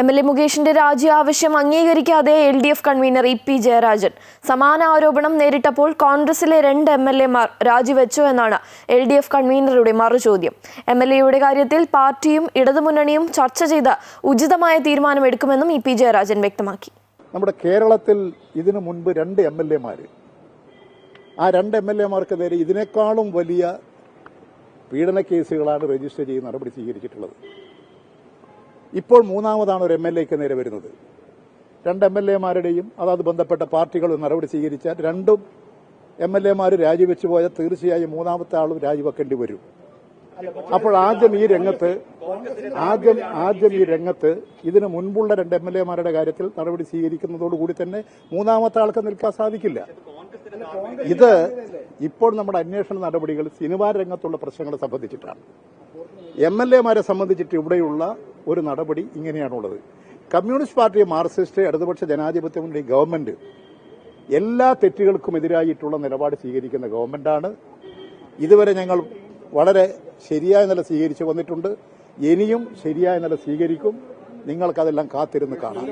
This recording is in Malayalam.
എം എൽ എ മുകേഷിന്റെ രാജി ആവശ്യം അംഗീകരിക്കാതെ L D F convener E P Jayarajan. സമാന ആരോപണം നേരിട്ടപ്പോൾ കോൺഗ്രസിലെ രണ്ട് എം എൽ എമാർ രാജിവെച്ചു എന്നാണ് എൽ ഡി എഫ് കൺവീനറുടെ മറുചോദ്യം. എം എൽ എയുടെ കാര്യത്തിൽ പാർട്ടിയും ഇടതുമുന്നണിയും ചർച്ച ചെയ്ത് ഉചിതമായ തീരുമാനമെടുക്കുമെന്നും ഇ പി ജയരാജൻ വ്യക്തമാക്കി. നമ്മുടെ കേരളത്തിൽ ഇതിനു മുൻപ് രണ്ട് എം എൽ എമാർ ആ രണ്ട് എം എൽ എമാർക്ക് നേരെ ഇതിനേക്കാളും വലിയ പീഡന കേസുകളാണ് രജിസ്റ്റർ ചെയ്ത് നടപടി സ്വീകരിച്ചിട്ടുള്ളത്. ഇപ്പോൾ മൂന്നാമതാണ് ഒരു എം എൽ എക്ക് നേരെ വരുന്നത്. രണ്ട് എം എൽ എമാരുടെയും അതാത് ബന്ധപ്പെട്ട പാർട്ടികൾ നടപടി സ്വീകരിച്ചാൽ രണ്ടും എം എൽ എമാർ രാജിവെച്ചു പോയാൽ തീർച്ചയായും മൂന്നാമത്തെ ആളും രാജിവെക്കേണ്ടി വരും. അപ്പോൾ ആദ്യം ഈ രംഗത്ത് ആദ്യം ആദ്യം ഈ രംഗത്ത് ഇതിന് മുൻപുള്ള രണ്ട് എം എൽ എമാരുടെ കാര്യത്തിൽ നടപടി സ്വീകരിക്കുന്നതോടുകൂടി തന്നെ മൂന്നാമത്തെ ആൾക്ക് നിൽക്കാൻ സാധിക്കില്ല. ഇത് ഇപ്പോൾ നമ്മുടെ അന്വേഷണ നടപടികൾ സിനിമാ രംഗത്തുള്ള പ്രശ്നങ്ങളെ സംബന്ധിച്ചിട്ടാണ്. എം എൽ എമാരെ സംബന്ധിച്ചിട്ട് ഇവിടെയുള്ള ഒരു നടപടി ഇങ്ങനെയാണുള്ളത്. കമ്മ്യൂണിസ്റ്റ് പാർട്ടി മാർക്സിസ്റ്റ് ഇടതുപക്ഷ ജനാധിപത്യ മുന്നണി ഗവൺമെന്റ് എല്ലാ തെറ്റുകൾക്കും എതിരായിട്ടുള്ള നിലപാട് സ്വീകരിക്കുന്ന ഗവൺമെന്റാണ്. ഇതുവരെ ഞങ്ങൾ വളരെ ശരിയായ നില സ്വീകരിച്ചു വന്നിട്ടുണ്ട്. ഇനിയും ശരിയായ നില സ്വീകരിക്കും. നിങ്ങൾക്കതെല്ലാം കാത്തിരുന്ന് കാണാം.